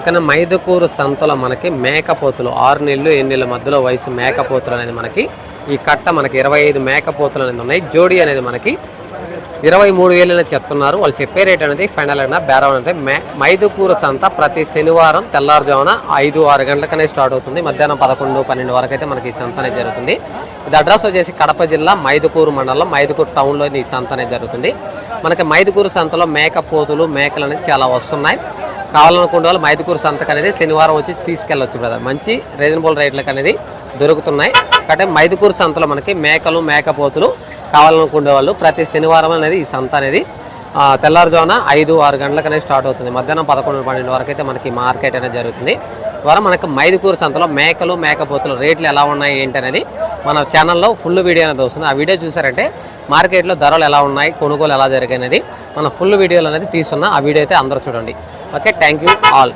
ఓకేనా మైదుకూరు సంతలో మనకి మేకపోతులు ఆరు నెలలు ఎన్ని నెలల మధ్యలో వయసు మేకపోతులు అనేది మనకి ఈ కట్ట మనకి ఇరవై ఐదు మేకపోతులు అనేది ఉన్నాయి. జోడి అనేది మనకి ఇరవై మూడు వేలు చెప్తున్నారు. వాళ్ళు చెప్పే రేట్ అనేది ఫైనల్ అయినా బేరం అంటే మే మైదుకూరు సంత ప్రతి శనివారం తెల్లారుజామున ఐదు ఆరు గంటలకనే స్టార్ట్ అవుతుంది. మధ్యాహ్నం పదకొండు పన్నెండు వరకు అయితే మనకి ఈ సంత అనేది జరుగుతుంది. ఇది అడ్రస్ వచ్చేసి కడప జిల్లా మైదుకూరు మండలం మైదుకూరు టౌన్లో ఈ సంత అనేది జరుగుతుంది. మనకి మైదుకూరు సంతలో మేకపోతులు మేకలు అనేది చాలా వస్తున్నాయి. కావాలనుకునే వాళ్ళు మైదుకూరు సంతకు అనేది శనివారం వచ్చి తీసుకెళ్ళొచ్చు బ్రదర్ మంచి రీజనబుల్ రేట్లకు అనేది దొరుకుతున్నాయి. కాబట్టి మైదుకూరు సంతలో మనకి మేకలు మేకపోతులు కావాలనుకునే వాళ్ళు ప్రతి శనివారం అనేది ఈ సంత అనేది తెల్లారుజామున ఐదు ఆరు గంటలకు అనేది స్టార్ట్ అవుతుంది. మధ్యాహ్నం పదకొండు పన్నెండు వరకు అయితే మనకి మార్కెట్ అనేది జరుగుతుంది. ద్వారా మనకి మైదుకూరు సంతలో మేకలు మేకపోతులు రేట్లు ఎలా ఉన్నాయి ఏంటి అనేది మన ఛానల్లో ఫుల్ వీడియో అనేది వస్తుంది. ఆ వీడియో చూసారంటే మార్కెట్లో ధరలు ఎలా ఉన్నాయి కొనుగోలు ఎలా జరిగాయి అనేది మన ఫుల్ వీడియోలు అనేది తీస్తున్నా ఆ వీడియో అయితే అందరూ చూడండి. Okay thank you all